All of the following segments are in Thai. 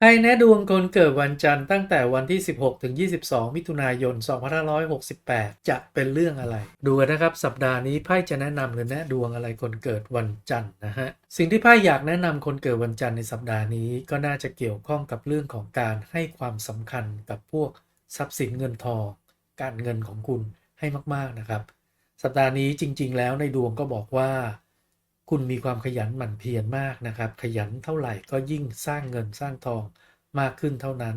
ไพ่แนะดวงคนเกิดวันจันทร์ตั้งแต่วันที่ 16 ถึง 22 มิถุนายน 2568 จะเป็นเรื่องอะไร ดูกันนะครับ สัปดาห์นี้ไพ่จะแนะนำหรือแนะดวงอะไรคนเกิดวันจันทร์นะฮะ สิ่งที่ไพ่อยากแนะนำคนเกิดวันจันทร์ในสัปดาห์นี้ก็น่าจะเกี่ยวข้องกับเรื่องของการให้ความสำคัญกับพวกทรัพย์สินเงินทอง การเงินของคุณให้มากๆนะครับ สัปดาห์นี้จริง ๆ แล้วในดวงก็บอกว่า คุณมีความขยันหมั่นเพียรมากนะครับ ขยันเท่าไหร่ก็ยิ่งสร้างเงินสร้างทองมากขึ้นเท่านั้น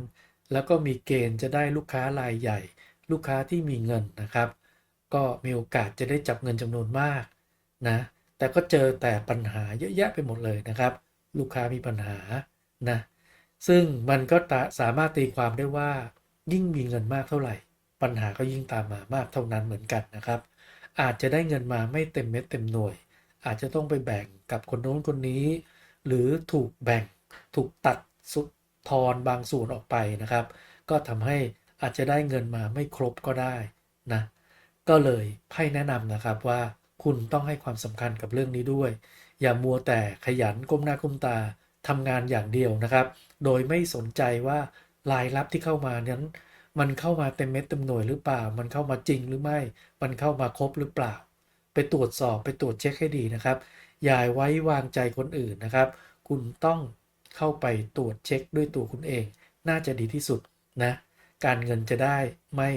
แล้วก็มีเกณฑ์จะได้ลูกค้ารายใหญ่ ลูกค้าที่มีเงินนะครับ ก็มีโอกาสจะได้จับเงินจำนวนมากนะแต่ก็เจอแต่ปัญหาเยอะแยะไปหมดเลยนะครับ ลูกค้ามีปัญหานะซึ่งมันก็สามารถตีความได้ว่า ยิ่งมีเงินมากเท่าไหร่ ปัญหาก็ยิ่งตามมามากเท่านั้นเหมือนกันนะครับ อาจจะได้เงินมาไม่เต็มเม็ดเต็มหน่วย อาจจะต้องไปแบ่งกับคนโน้นคนนี้ หรือถูกแบ่งถูกตัดสุดทอนบางส่วนออกไปนะครับ ก็ทำให้อาจจะได้เงินมาไม่ครบก็ได้นะก็เลยไพ่แนะนำนะครับว่าคุณต้องให้ความสำคัญกับเรื่องนี้ด้วย อย่ามัวแต่ขยันก้มหน้าก้มตาทำงานอย่างเดียวนะครับ โดยไม่สนใจว่ารายรับที่เข้ามานั้น มันเข้ามาเต็มเม็ดเต็มหน่วยหรือเปล่า มันเข้ามาจริงหรือไม่ มันเข้ามาครบหรือเปล่า ตรวจสอบไปตรวจเช็คให้ดีนะครับ อย่าไว้วางใจคนอื่นนะครับ คุณต้องเข้าไปตรวจเช็คด้วยตัวคุณเอง น่าจะดีที่สุดนะ การเงินจะได้ไม่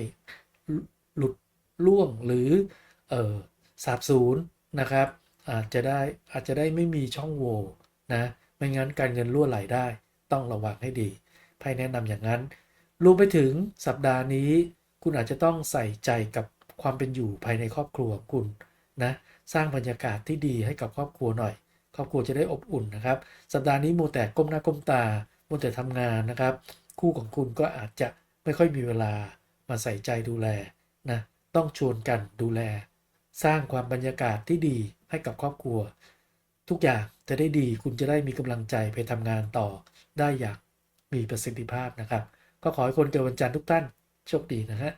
หลุดล่วงหรือเออสาบสูญนะครับ อาจจะได้อาจจะได้ไม่มีช่องโหว่นะไม่งั้นการเงินรั่วไหลได้ ต้องระวังให้ดีไพ่แนะนำอย่างนั้นรวมไปถึงสัปดาห์นี้ คุณอาจจะต้องใส่ใจกับความเป็นอยู่ภายในครอบครัวของคุณ นะสร้างบรรยากาศที่ดีให้กับครอบครัวหน่อย ครอบครัวจะได้อบอุ่นนะครับ สัปดาห์นี้มัวแต่ก้มหน้าก้มตามัวแต่ทำงานนะครับ คู่ของคุณก็อาจจะไม่ค่อยมีเวลามาใส่ใจดูแลนะต้องชวนกันดูแล สร้างความบรรยากาศที่ดีให้กับครอบครัว ทุกอย่างจะได้ดีคุณจะได้มีกำลังใจไปทำงานต่อ ได้อย่างมีประสิทธิภาพนะครับ ก็ขอให้คนเกิดวันจันทร์ทุกท่านโชคดีนะฮะ